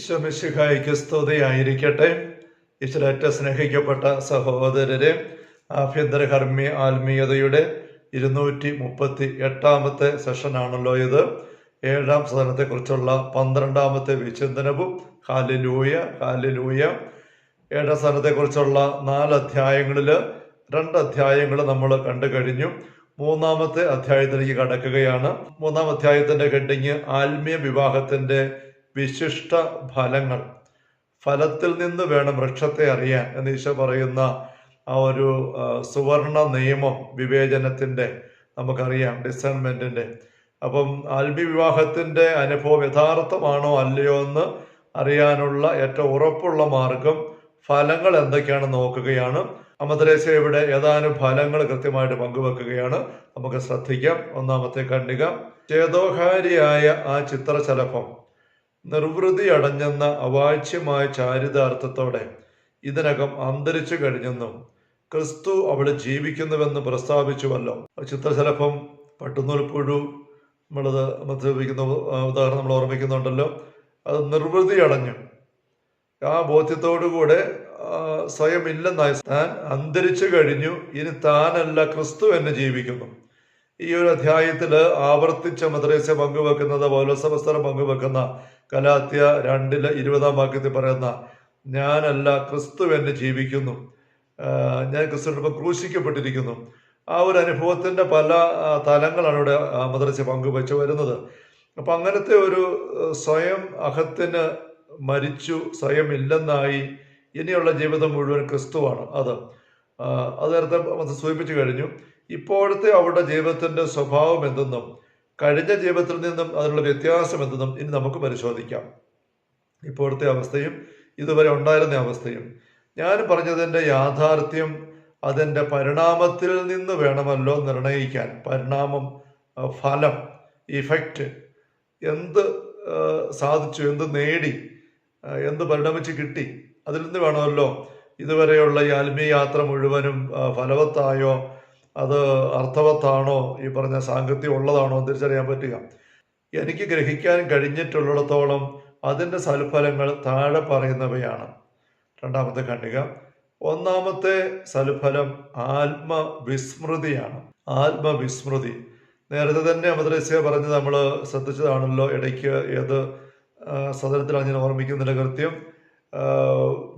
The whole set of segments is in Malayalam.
ഈശ്വമിശിഹായിക്ക് സ്തുതിയായിരിക്കട്ടെ. ഈശ്വരറ്റ സ്നേഹിക്കപ്പെട്ട സഹോദരരെ ആഭ്യന്തര കർമ്മി ആത്മീയതയുടെ ഇരുന്നൂറ്റി മുപ്പത്തി എട്ടാമത്തെ സെഷനാണല്ലോ ഇത്. ഏഴാം സ്ഥാനത്തെക്കുറിച്ചുള്ള പന്ത്രണ്ടാമത്തെ വിചിന്തനവും. Hallelujah hallelujah. ഏഴാം സ്ഥാനത്തെക്കുറിച്ചുള്ള നാല് അധ്യായങ്ങളിൽ രണ്ട് അധ്യായങ്ങൾ നമ്മൾ കണ്ടു കഴിഞ്ഞു മൂന്നാമത്തെ അധ്യായത്തിലേക്ക് കടക്കുകയാണ്. മൂന്നാം അധ്യായത്തിന്റെ ഹെഡിങ് ആത്മീയ വിവാഹത്തിന്റെ വിശിഷ്ട ഫലങ്ങൾ. ഫലത്തിൽ നിന്ന് വേണം വൃക്ഷത്തെ അറിയാൻ എന്ന് ഈശോ പറയുന്ന ആ ഒരു സുവർണ നിയമം വിവേചനത്തിന്റെ നമുക്കറിയാം ഡിസൈൻമെന്റിന്റെ അപ്പം ആത്മീയ വിവാഹത്തിന്റെ അനുഭവം യഥാർത്ഥമാണോ അല്ലയോ എന്ന് അറിയാനുള്ള ഏറ്റവും ഉറപ്പുള്ള മാർഗം ഫലങ്ങൾ എന്തൊക്കെയാണ് നോക്കുകയാണ്. അമദ്രേസ ഇവിടെ ഏതാനും ഫലങ്ങൾ കൃത്യമായിട്ട് പങ്കുവെക്കുകയാണ്. നമുക്ക് ശ്രദ്ധിക്കാം. ഒന്നാമത്തെ കണ്ണിക ചേതോഹാരിയായ ആ ചിത്രശലഭം. നിർവൃതി അടഞ്ഞെന്ന അവാച്യമായ ചാരിതാർത്ഥത്തോടെ ഇതിനകം അന്തരിച്ചു കഴിഞ്ഞെന്നും ക്രിസ്തു അവിടെ ജീവിക്കുന്നുവെന്ന് പ്രസ്താവിച്ചുവല്ലോ. ചിത്രശലഭം പട്ടുനൂൽപ്പുഴു നമ്മളത് മദ്യപിക്കുന്ന ഉദാഹരണം നമ്മൾ ഓർമ്മിക്കുന്നുണ്ടല്ലോ. അത് നിർവൃതി അടഞ്ഞു ആ ബോധ്യത്തോടുകൂടെ സ്വയം ഇല്ലെന്നായി താൻ അന്തരിച്ചു കഴിഞ്ഞു. ഇനി താനല്ല ക്രിസ്തു എന്നെ ജീവിക്കുന്നു. ഈ ഒരു അധ്യായത്തിൽ ആവർത്തിച്ച മദ്രസ പങ്കുവെക്കുന്നത് പൗലോസവസ്ത്രം പങ്കുവെക്കുന്ന കലാത്യ രണ്ടിൽ ഇരുപതാം വാക്യത്തിൽ പറയുന്ന ഞാനല്ല ക്രിസ്തു എന്നെ ജീവിക്കുന്നു. ഞാൻ ക്രിസ്തുവിനൊപ്പം ക്രൂശിക്കപ്പെട്ടിരിക്കുന്നു. ആ ഒരു അനുഭവത്തിന്റെ പല തലങ്ങളാണ് ഇവിടെ മദ്രസ പങ്കുവെച്ച് വരുന്നത്. അപ്പം അങ്ങനത്തെ ഒരു സ്വയം അഹത്തിന് മരിച്ചു സ്വയം ഇല്ലെന്നായി ഇനിയുള്ള ജീവിതം മുഴുവൻ ക്രിസ്തുവാണ് അത്. അത് നേരത്തെ സൂചിപ്പിച്ചു കഴിഞ്ഞു. ഇപ്പോഴത്തെ അവരുടെ ജീവിതത്തിന്റെ സ്വഭാവം എന്തെന്നും കഴിഞ്ഞ ജീവിതത്തിൽ നിന്നും അതിനുള്ള വ്യത്യാസം എന്തെന്നും ഇനി നമുക്ക് പരിശോധിക്കാം. ഇപ്പോഴത്തെ അവസ്ഥയും ഇതുവരെ ഉണ്ടായിരുന്ന അവസ്ഥയും. ഞാൻ പറഞ്ഞതിന്റെ യാഥാർത്ഥ്യം അതിന്റെ പരിണാമത്തിൽ നിന്ന് വേണമല്ലോ നിർണയിക്കാൻ. പരിണാമം ഫലം ഇഫക്റ്റ് എന്ത് സാധിച്ചു എന്ത് നേടി എന്ത് പരിണമിച്ച് കിട്ടി അതിൽ നിന്ന് വേണമല്ലോ ഇതുവരെയുള്ള ഈ ആത്മീയ യാത്ര മുഴുവനും ഫലവത്തായോ അത് അർത്ഥവത്താണോ ഈ പറഞ്ഞ സാങ്കത്യം ഉള്ളതാണോ തിരിച്ചറിയാൻ പറ്റുക. എനിക്ക് ഗ്രഹിക്കാൻ കഴിഞ്ഞിട്ടുള്ളിടത്തോളം അതിന്റെ സൽഫലങ്ങൾ താഴെ പറയുന്നവയാണ്. രണ്ടാമത്തെ ഖണ്ഡിക ഒന്നാമത്തെ സൽഫലം ആത്മവിസ്മൃതിയാണ്. ആത്മവിസ്മൃതി. നേരത്തെ തന്നെ അമദ്രസ്യ പറഞ്ഞ് നമ്മൾ ശ്രദ്ധിച്ചതാണല്ലോ ഇടയ്ക്ക് ഏത് സദനത്തിലാണ് ഞാൻ ഓർമ്മിക്കുന്നില്ല കൃത്യം.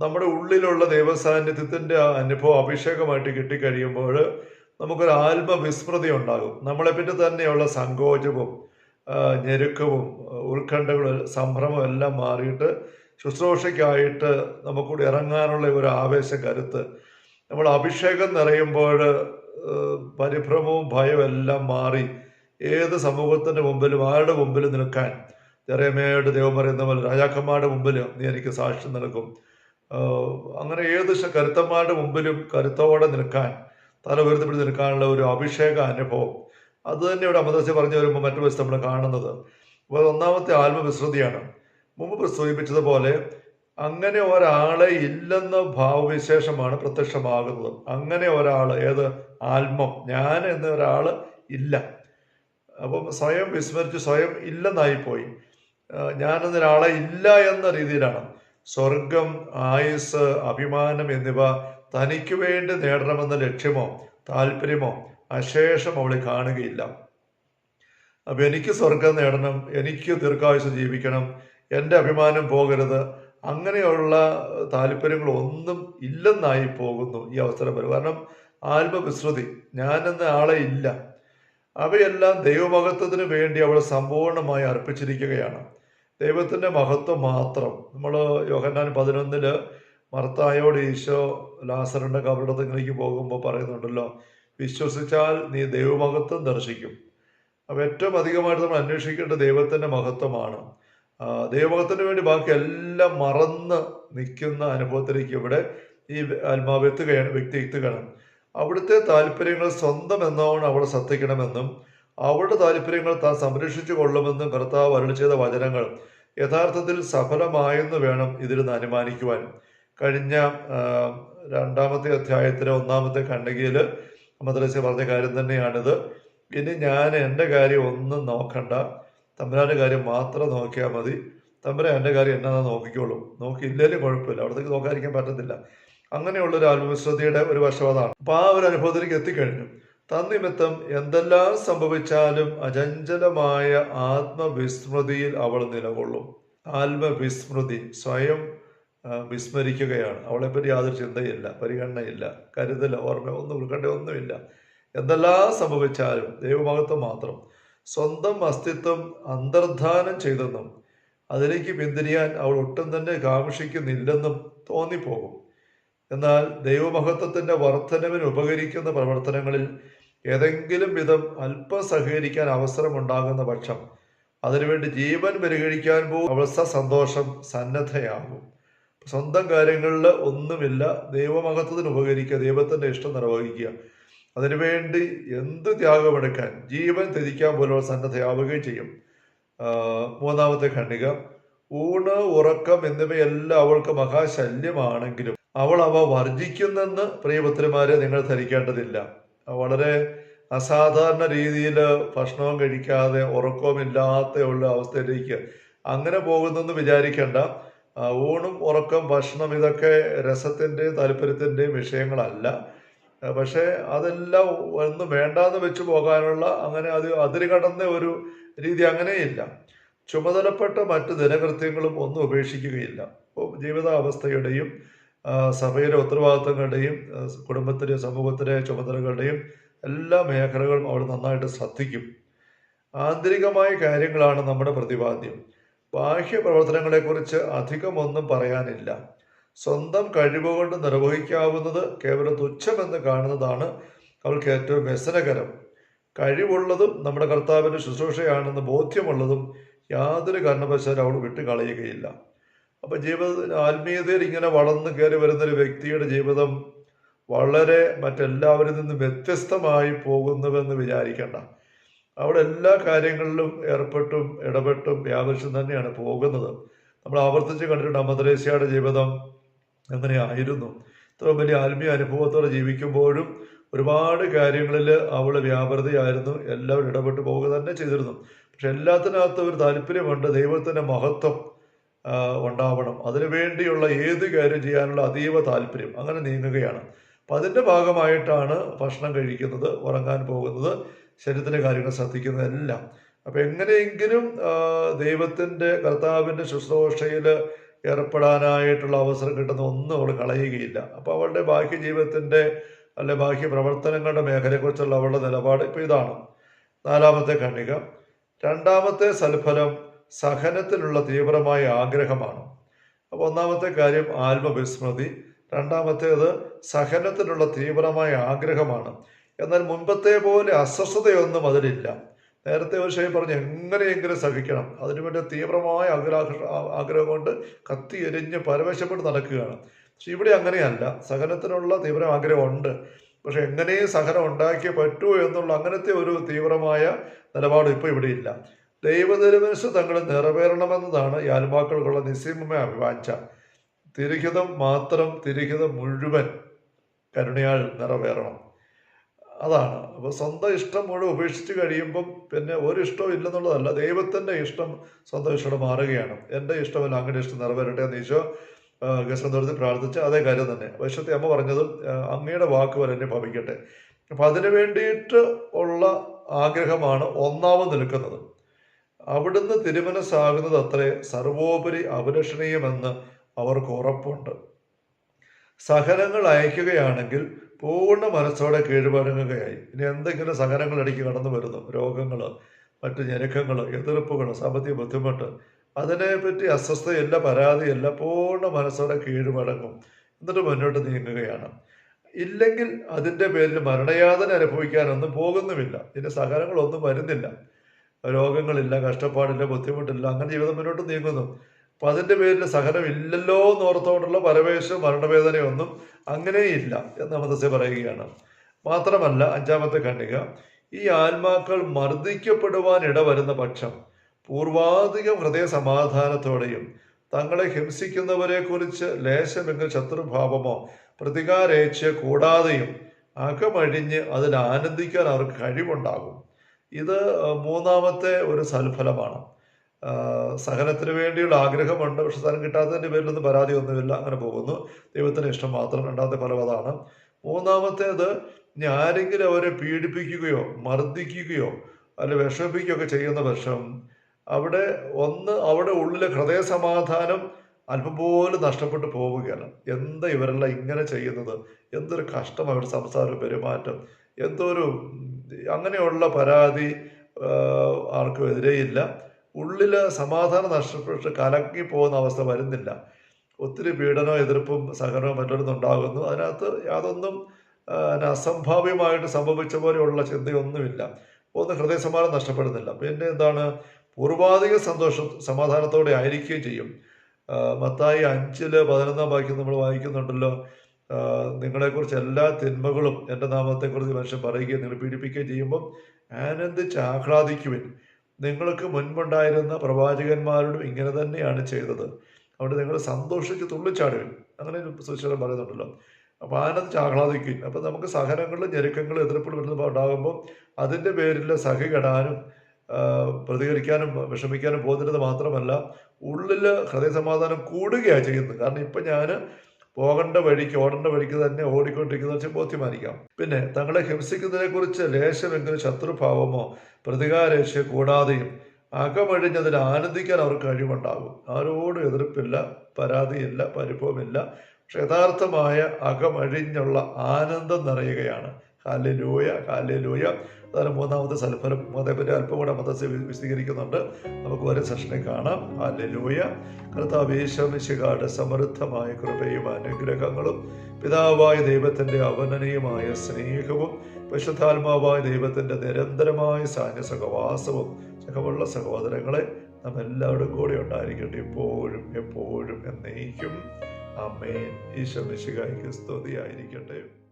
നമ്മുടെ ഉള്ളിലുള്ള ദൈവസാന്നിധ്യത്തിന്റെ ആ അനുഭവം അഭിഷേകമായിട്ട് കിട്ടിക്കഴിയുമ്പോൾ നമുക്കൊരു ആത്മവിസ്മൃതി ഉണ്ടാകും. നമ്മളെ നമ്മളെപ്പറ്റി തന്നെയുള്ള സങ്കോചവും ഞെരുക്കവും ഉത്കണ്ഠകളും സംഭ്രമവും എല്ലാം മാറിയിട്ട് ശുശ്രൂഷയ്ക്കായിട്ട് നമുക്കൂടി ഇറങ്ങാനുള്ള ഒരു ആവേശ കരുത്ത്. നമ്മൾ അഭിഷേകം നിറയുമ്പോൾ പരിഭ്രമവും ഭയവും എല്ലാം മാറി ഏത് സമൂഹത്തിന്റെ മുമ്പിലും ആരുടെ മുമ്പിലും നിൽക്കാൻ ജെറേമയോട് ദൈവം പറയുന്ന പോലെ രാജാക്കന്മാരുടെ മുമ്പിൽ നീ എനിക്ക് സാക്ഷ്യം നൽകും. അങ്ങനെ ഏത് കരുത്തന്മാരുടെ മുമ്പിലും കരുത്തോടെ നിൽക്കാൻ തല ഉയർത്തിപ്പിടിച്ച് നിൽക്കാനുള്ള ഒരു അഭിഷേക അനുഭവം. അത് തന്നെ ഇവിടെ അമൃതസ്യ പറഞ്ഞു വരുമ്പോൾ മറ്റു വശത്ത് നമ്മൾ കാണുന്നത്. അപ്പോൾ ഒന്നാമത്തെ ആത്മവിശ്രുതിയാണ്. മുമ്പ് സൂചിപ്പിച്ചതുപോലെ അങ്ങനെ ഒരാളെ ഇല്ലെന്ന ഭാവവിശേഷമാണ് പ്രത്യക്ഷമാകുന്നത്. അങ്ങനെ ഒരാൾ ഏത്? ആത്മം. ഞാൻ എന്ന ഒരാൾ ഇല്ല. അപ്പം സ്വയം വിസ്മരിച്ച് സ്വയം ഇല്ലെന്നായിപ്പോയി. ഞാൻ ഒരാളെ ഇല്ല എന്ന രീതിയിലാണ്. സ്വർഗം ആയുസ് അഭിമാനം എന്നിവ തനിക്ക് വേണ്ടി നേടണമെന്ന ലക്ഷ്യമോ താല്പര്യമോ അശേഷം അവൾ കാണുകയില്ല. അപ്പൊ എനിക്ക് സ്വർഗം നേടണം എനിക്ക് ദീർഘായുസ് ജീവിക്കണം എന്റെ അഭിമാനം പോകരുത് അങ്ങനെയുള്ള താല്പര്യങ്ങളൊന്നും ഇല്ലെന്നായി പോകുന്നു ഈ അവസരം വരും കാരണം ആത്മവിശ്രുതി ഞാനെന്ന ആളെ ഇല്ല. അവയെല്ലാം ദൈവമഹത്വത്തിന് വേണ്ടി അവൾ സമ്പൂർണമായി അർപ്പിച്ചിരിക്കുകയാണ്. ദൈവത്തിന്റെ മഹത്വം മാത്രം. നമ്മൾ യോഹന്നാൻ പതിനൊന്നിൽ മർത്തായോട് ഈശോ ലാസറിന്റെ കബറിടത്തിലേക്ക് പോകുമ്പോൾ പറയുന്നുണ്ടല്ലോ വിശ്വസിച്ചാൽ നീ ദൈവമഹത്വം ദർശിക്കും. അപ്പോൾ ഏറ്റവും അധികമായിട്ട് നമ്മൾ അന്വേഷിക്കേണ്ട ദൈവത്തിന്റെ മഹത്വമാണ്. ദൈവമഹത്വത്തിന് വേണ്ടി ബാക്കി എല്ലാം മറന്ന് നിൽക്കുന്ന അനുഭവത്തിലേക്ക് ഇവിടെ ഈ ആത്മാവ് എത്തുകയാണ് വ്യക്തി എത്തുകയാണ്. അവിടുത്തെ താല്പര്യങ്ങൾ സ്വന്തം എന്നോണം അവൾ ശ്രദ്ധിക്കണമെന്നും അവളുടെ താല്പര്യങ്ങൾ താൻ സംരക്ഷിച്ചു കൊള്ളുമെന്നും കർത്താവ് അരുളി ചെയ്ത വചനങ്ങൾ യഥാർത്ഥത്തിൽ സഫലമായെന്ന് വേണം ഇതിൽ നിന്ന് അനുമാനിക്കുവാൻ. കഴിഞ്ഞ രണ്ടാമത്തെ അധ്യായത്തിലെ ഒന്നാമത്തെ ഖണ്ഡികയിൽ മദ്രസ പറഞ്ഞ കാര്യം തന്നെയാണിത്. ഇനി ഞാൻ എന്റെ കാര്യം ഒന്നും നോക്കണ്ട. തമ്പുരാന്റെ കാര്യം മാത്രം നോക്കിയാൽ മതി. തമ്പുരാൻ എന്റെ കാര്യം എന്നാ നോക്കിക്കോളും. നോക്കിയില്ലേലും കുഴപ്പമില്ല. അവിടത്തേക്ക് നോക്കാതിരിക്കാൻ പറ്റത്തില്ല. അങ്ങനെയുള്ള ഒരു ആത്മവിശ്രദ്ധയുടെ ഒരു വശം അതാണ്. അപ്പൊ ആ ഒരു അനുഭവത്തിലേക്ക് എത്തിക്കഴിഞ്ഞു. തന്നിമിത്തം എന്തെല്ലാം സംഭവിച്ചാലും അചഞ്ചലമായ ആത്മവിസ്മൃതിയിൽ അവൾ നിലകൊള്ളും. ആത്മവിസ്മൃതി സ്വയം വിസ്മരിക്കുകയാണ്. അവളെപ്പറ്റി യാതൊരു ചിന്തയില്ല പരിഗണനയില്ല കരുതൽ ഓർമ്മ ഒന്നും ഉൾക്കണ്ട ഒന്നുമില്ല. എന്തെല്ലാം സംഭവിച്ചാലും ദൈവമഹത്വം മാത്രം. സ്വന്തം അസ്തിത്വം അന്തർധാനം ചെയ്തെന്നും അതിലേക്ക് പിന്തിരിയാൻ അവൾ ഒട്ടും തന്നെ കാക്ഷിക്കുന്നില്ലെന്നും തോന്നിപ്പോകും. എന്നാൽ ദൈവമഹത്വത്തിന്റെ വർധനവിന് ഉപകരിക്കുന്ന പ്രവർത്തനങ്ങളിൽ ഏതെങ്കിലും വിധം അല്പം സഹകരിക്കാൻ അവസരമുണ്ടാകുന്ന പക്ഷം അതിനുവേണ്ടി ജീവൻ പരിഗണിക്കാൻ പോകും അവസ്ഥ സന്തോഷം സന്നദ്ധയാകും. സ്വന്തം കാര്യങ്ങളിൽ ഒന്നുമില്ല. ദൈവമഹത്വത്തിന് ഉപകരിക്കുക ദൈവത്തിന്റെ ഇഷ്ടം നിർവഹിക്കുക. അതിനുവേണ്ടി എന്ത് ത്യാഗമെടുക്കാൻ ജീവൻ ത്യജിക്കാൻ പോലുള്ള സന്നദ്ധയാവുകയും ചെയ്യും. മൂന്നാമത്തെ ഖണ്ഡിക. ഊണ് ഉറക്കം എന്നിവയെല്ലാം അവൾക്ക് മഹാശല്യമാണെങ്കിലും അവൾ അവ വർജിക്കുന്നെന്ന് പ്രിയപുത്രിമാരെ നിങ്ങൾ ധരിക്കേണ്ടതില്ല. വളരെ അസാധാരണ രീതിയിൽ ഭക്ഷണവും കഴിക്കാതെ ഉറക്കവും ഇല്ലാത്ത ഉള്ള അവസ്ഥയിലേക്ക് അങ്ങനെ പോകുന്നെന്ന് വിചാരിക്കേണ്ട. ഊണും ഉറക്കം ഭക്ഷണം ഇതൊക്കെ രസത്തിന്റെയും താല്പര്യത്തിന്റെയും വിഷയങ്ങളല്ല. പക്ഷേ അതെല്ലാം ഒന്നും വേണ്ടാന്ന് വെച്ച് പോകാനുള്ള അങ്ങനെ അത് അതിര് കടന്ന ഒരു രീതി അങ്ങനെയില്ല. ചുമതലപ്പെട്ട മറ്റ് ദിനകൃത്യങ്ങളും ഒന്നും ഉപേക്ഷിക്കുകയില്ല. ജീവിതാവസ്ഥയുടെയും സഭയിലെ ഉത്തരവാദിത്തങ്ങളുടെയും കുടുംബത്തിന്റെയും സമൂഹത്തിലെ ചുമതലകളുടെയും എല്ലാ മേഖലകളും അവൾ നന്നായിട്ട് ശ്രദ്ധിക്കും. ആന്തരികമായ കാര്യങ്ങളാണ് നമ്മുടെ പ്രതിപാദ്യം. ബാഹ്യ പ്രവർത്തനങ്ങളെക്കുറിച്ച് അധികമൊന്നും പറയാനില്ല. സ്വന്തം കഴിവുകൊണ്ട് നിർവഹിക്കാവുന്നത് കേവലം തുച്ഛമെന്ന് കാണുന്നതാണ് അവൾക്ക് ഏറ്റവും വ്യസനകരം. കഴിവുള്ളതും നമ്മുടെ കർത്താവിന്റെ ശുശ്രൂഷയാണെന്ന് ബോധ്യമുള്ളതും യാതൊരു കാരണവശാലും അവൾ വിട്ടുകളയുകയില്ല. അപ്പൊ ജീവിത ആത്മീയതയിൽ ഇങ്ങനെ വളർന്നു കയറി വരുന്ന ഒരു വ്യക്തിയുടെ ജീവിതം വളരെ മറ്റെല്ലാവരിൽ നിന്നും വ്യത്യസ്തമായി പോകുന്നുവെന്ന് വിചാരിക്കേണ്ട. അവിടെ എല്ലാ കാര്യങ്ങളിലും ഏർപ്പെട്ടും ഇടപെട്ടും വ്യാപരിച്ചും തന്നെയാണ് പോകുന്നത്. നമ്മൾ ആവർത്തിച്ച് കണ്ടിട്ടുണ്ട് അമദ്രേസ്യയുടെ ജീവിതം എങ്ങനെയായിരുന്നു. ഇത്ര വലിയ ആത്മീയ അനുഭവത്തോടെ ജീവിക്കുമ്പോഴും ഒരുപാട് കാര്യങ്ങളിൽ അവൾ വ്യാപൃതയായിരുന്നു. എല്ലാവരും ഇടപെട്ട് പോവുക തന്നെ ചെയ്തിരുന്നു. പക്ഷെ എല്ലാത്തിനകത്തും ഒരു താല്പര്യമുണ്ട് ദൈവത്തിന്റെ മഹത്വം. ഉണ്ടാവണം. അതിനു വേണ്ടിയുള്ള ഏത് കാര്യം ചെയ്യാനുള്ള അതീവ താല്പര്യം. അങ്ങനെ നീങ്ങുകയാണ്. അപ്പം അതിന്റെ ഭാഗമായിട്ടാണ് ഭക്ഷണം കഴിക്കുന്നത് ഉറങ്ങാൻ പോകുന്നത് ശരീരത്തിന്റെ കാര്യങ്ങൾ ശ്രദ്ധിക്കുന്നതെല്ലാം. അപ്പം എങ്ങനെയെങ്കിലും ദൈവത്തിന്റെ കർത്താവിന്റെ ശുശ്രൂഷയിൽ ഏർപ്പെടാനായിട്ടുള്ള അവസരം കിട്ടുന്ന ഒന്നും അവൾ കളയുകയില്ല. അപ്പോൾ അവളുടെ ബാഹ്യ ജീവിതത്തിന്റെ അല്ലെ ബാഹ്യ പ്രവർത്തനങ്ങളുടെ മേഖലയെക്കുറിച്ചുള്ള അവളുടെ നിലപാട് ഇപ്പോൾ ഇതാണ്. നാലാമത്തെ കണ്ണിക രണ്ടാമത്തെ സൽഫലം സഹനത്തിനുള്ള തീവ്രമായ ആഗ്രഹമാണ്. അപ്പോൾ ഒന്നാമത്തെ കാര്യം ആത്മവിസ്മൃതി. രണ്ടാമത്തേത് സഹനത്തിനുള്ള തീവ്രമായ ആഗ്രഹമാണ്. എന്നാൽ മുൻപത്തെ പോലെ അസ്വസ്ഥതയൊന്നും അതിലില്ല. നേരത്തെ ഒരു ശൈ പറഞ്ഞു എങ്ങനെയെങ്കിലും സഹിക്കണം. അതിനുവേണ്ടി തീവ്രമായ ആഗ്രഹ ആഗ്രഹം കൊണ്ട് കത്തി എരിഞ്ഞ് പരവശപ്പെട്ട് നടക്കുകയാണ്. പക്ഷെ ഇവിടെ അങ്ങനെയല്ല. സഹനത്തിനുള്ള തീവ്ര ആഗ്രഹമുണ്ട്. പക്ഷെ എങ്ങനെയും സഹനം ഉണ്ടാക്കിയേ പറ്റൂ എന്നുള്ള അങ്ങനത്തെ ഒരു തീവ്രമായ നിലപാട് ഇപ്പോൾ ഇവിടെ ഇല്ല. ദൈവതിരുമനസ് തങ്ങൾ നിറവേറണമെന്നതാണ് ഈ ആത്മാക്കൾക്കുള്ള നിസ്സീമമായ അഭിവാഞ്ച തിരുഹിതം മാത്രം തിരുഹിതം മുഴുവൻ കരുണയാൽ നിറവേറണം. അതാണ്. അപ്പോൾ സ്വന്തം ഇഷ്ടം മുഴുവൻ ഉപേക്ഷിച്ച് കഴിയുമ്പം പിന്നെ ഒരു ഇഷ്ടവും ഇല്ലെന്നുള്ളതല്ല ദൈവത്തിന്റെ ഇഷ്ടം സ്വന്തം ഇഷ്ടം മാറുകയാണ്. എന്റെ ഇഷ്ടമല്ല അങ്ങനെ ഇഷ്ടം നിറവേറട്ടെ എന്ന് ഈശോ ഗസന്തോടത്തിൽ പ്രാർത്ഥിച്ച് അതേ കാര്യം തന്നെ. വൈശ്വത്തെ അമ്മ പറഞ്ഞതും അങ്ങയുടെ വാക്ക് വരെ എന്നെ ഭവിക്കട്ടെ. അപ്പം അതിനു വേണ്ടിയിട്ട് ഉള്ള ആഗ്രഹമാണ് ഒന്നാമത് നിൽക്കുന്നത്. അവിടുന്ന് തിരുമനസ്സാകുന്നത് അത്രേ സർവോപരി അപരക്ഷണീയമെന്ന് അവർക്ക് ഉറപ്പുണ്ട്. സഹനങ്ങൾ അയക്കുകയാണെങ്കിൽ പൂർണ മനസ്സോടെ കീഴ്വഴങ്ങുകയായി. ഇനി എന്തെങ്കിലും സഹനങ്ങൾ ഇടയ്ക്ക് കടന്നു വരുന്നു. രോഗങ്ങൾ മറ്റ് ഞെരുക്കങ്ങൾ എതിർപ്പുകൾ സാമ്പത്തിക ബുദ്ധിമുട്ട് അതിനെപ്പറ്റി അസ്വസ്ഥയല്ല പരാതിയല്ല പൂർണ മനസ്സോടെ കീഴ്വഴങ്ങും. എന്നിട്ട് മുന്നോട്ട് നീങ്ങുകയാണ്. ഇല്ലെങ്കിൽ അതിന്റെ പേരിൽ മരണയാതന അനുഭവിക്കാനൊന്നും പോകുന്നുമില്ല. ഇതിന്റെ സഹനങ്ങളൊന്നും വരുന്നില്ല. രോഗങ്ങളില്ല കഷ്ടപ്പാടില്ല ബുദ്ധിമുട്ടില്ല അങ്ങനെ ജീവിതം മുന്നോട്ട് നീങ്ങുന്നു. അപ്പൊ അതിന്റെ പേരിൽ സഹനം ഇല്ലല്ലോ എന്ന് ഓർത്തുകൊണ്ടുള്ള പരവേശം മരണവേദനയൊന്നും അങ്ങനെയില്ല എന്ന് അമൃതസ്യ പറയുകയാണ്. മാത്രമല്ല അഞ്ചാമത്തെ ഖണ്ഡിക ഈ ആത്മാക്കൾ മർദ്ദിക്കപ്പെടുവാൻ ഇടവരുന്ന പക്ഷം പൂർവാധികം ഹൃദയ സമാധാനത്തോടെയും തങ്ങളെ ഹിംസിക്കുന്നവരെ കുറിച്ച് ലേശമെങ്കിൽ ശത്രുഭാവമോ പ്രതികാരേച്ഛ കൂടാതെയും അകമഴിഞ്ഞ് അതിൽ ആനന്ദിക്കാൻ അവർക്ക് കഴിവുണ്ടാകും. ഇത് മൂന്നാമത്തെ ഒരു സൽഫലമാണ്. സഹനത്തിന് വേണ്ടിയുള്ള ആഗ്രഹമുണ്ട് പക്ഷെ സ്ഥലം കിട്ടാത്തതിന്റെ പേരിലൊന്നും പരാതി ഒന്നുമില്ല അങ്ങനെ പോകുന്നു. ദൈവത്തിന് ഇഷ്ടം മാത്രം രണ്ടാമത്തെ ഫലം അതാണ്. മൂന്നാമത്തേത് ഇനി ആരെങ്കിലും അവരെ പീഡിപ്പിക്കുകയോ മർദ്ദിക്കുകയോ അല്ലെ വിഷമിപ്പിക്കുകയോ ഒക്കെ ചെയ്യുന്ന പക്ഷം അവിടെ ഒന്ന് അവിടെ ഉള്ളിലെ ഹൃദയ സമാധാനം അല്പം പോലും നഷ്ടപ്പെട്ടു പോവുകയാണ്. എന്താ ഇവരെല്ലാം ഇങ്ങനെ ചെയ്യുന്നത്? എന്തൊരു കഷ്ടം അവരുടെ സംസാര പെരുമാറ്റം എന്തൊരു അങ്ങനെയുള്ള പരാതി ആർക്കും എതിരെയില്ല. ഉള്ളിൽ സമാധാനം നഷ്ടപ്പെട്ട് കലങ്ങി പോകുന്ന അവസ്ഥ വരുന്നില്ല. ഒത്തിരി പീഡനവും എതിർപ്പും സഹനവും മറ്റൊന്നും ഉണ്ടാകുന്നു. അതിനകത്ത് യാതൊന്നും അസംഭാവ്യമായിട്ട് സംഭവിച്ച പോലെയുള്ള ചിന്തയൊന്നുമില്ല. ഒന്ന് ഹൃദയസമാനം നഷ്ടപ്പെടുന്നില്ല. പിന്നെ എന്താണ്? പൂർവാധിക സന്തോഷ സമാധാനത്തോടെ ആയിരിക്കുകയും ചെയ്യും. മത്തായി അഞ്ചിൽ പതിനൊന്നാം വാക്യം നമ്മൾ വായിക്കുന്നുണ്ടല്ലോ. നിങ്ങളെക്കുറിച്ച് എല്ലാ തിന്മകളും എന്റെ നാമത്തെക്കുറിച്ച് മനുഷ്യൻ പറയുകയും നിങ്ങൾ പീഡിപ്പിക്കുകയും ചെയ്യുമ്പം ആനന്ദിച്ച് ആഹ്ലാദിക്കുവിൻ? നിങ്ങൾക്ക് മുൻപുണ്ടായിരുന്ന പ്രവാചകന്മാരോടും ഇങ്ങനെ തന്നെയാണ് ചെയ്തത്. അവിടെ നിങ്ങൾ സന്തോഷിച്ച് തുള്ളിച്ചാടുവിൻ. അങ്ങനെ സുശീലം പറയുന്നുണ്ടല്ലോ. അപ്പോൾ ആനന്ദിച്ച് ആഹ്ലാദിക്കും അപ്പോൾ നമുക്ക് സഹനങ്ങളും ഞെരുക്കങ്ങളും എതിർപ്പുകൾ വരുന്ന ഉണ്ടാകുമ്പോൾ അതിന്റെ പേരിൽ സഹികെടാനും പ്രതികരിക്കാനും വിഷമിക്കാനും പോകുന്നത് മാത്രമല്ല ഉള്ളിൽ ഹൃദയസമാധാനം കൂടുകയാണ് ചെയ്യുന്നത്. കാരണം ഇപ്പം ഞാൻ പോകേണ്ട വഴിക്ക് ഓടേണ്ട വഴിക്ക് തന്നെ ഓടിക്കൊണ്ടിരിക്കുന്ന വെച്ചാൽ ബോധ്യമായിരിക്കാം പിന്നെ തങ്ങളെ ഹിംസിക്കുന്നതിനെ കുറിച്ച് ലേശമെങ്കിലും ശത്രുഭാവമോ പ്രതികാരേഷ്യ കൂടാതെയും അകമഴിഞ്ഞതിൽ ആനന്ദിക്കാൻ അവർക്ക് കഴിവുണ്ടാകും. ആരോടും എതിർപ്പില്ല പരാതിയില്ല പരിഭവമില്ല. പക്ഷെ യഥാർത്ഥമായ അകമഴിഞ്ഞുള്ള ആനന്ദം നിറയുകയാണ്. Hallelujah hallelujah. അതാണ് മൂന്നാമത്തെ സൽഫലം. അതേപറ്റി അല്പം കൂടെ മതത്തെ വിശദീകരിക്കുന്നുണ്ട്. നമുക്ക് വരും സെഷനിൽ കാണാം. ഹാലലൂയ. കർത്താവ് ഈശോമിശികാട് സമൃദ്ധമായ കൃപയും അനുഗ്രഹങ്ങളും പിതാവായ ദൈവത്തിന്റെ അവനനീയമായ സ്നേഹവും പരിശുദ്ധാത്മാവായ ദൈവത്തിന്റെ നിരന്തരമായ സാന്യ സഹവാസവും സഹമുള്ള സഹോദരങ്ങളെ നാം എല്ലാവരും കൂടെ ഉണ്ടായിരിക്കട്ടെ. എപ്പോഴും എപ്പോഴും എന്നേക്കും. അമ്മേൻ ഈശോ മിശികായിക്ക് സ്തുതിയായിരിക്കട്ടെ.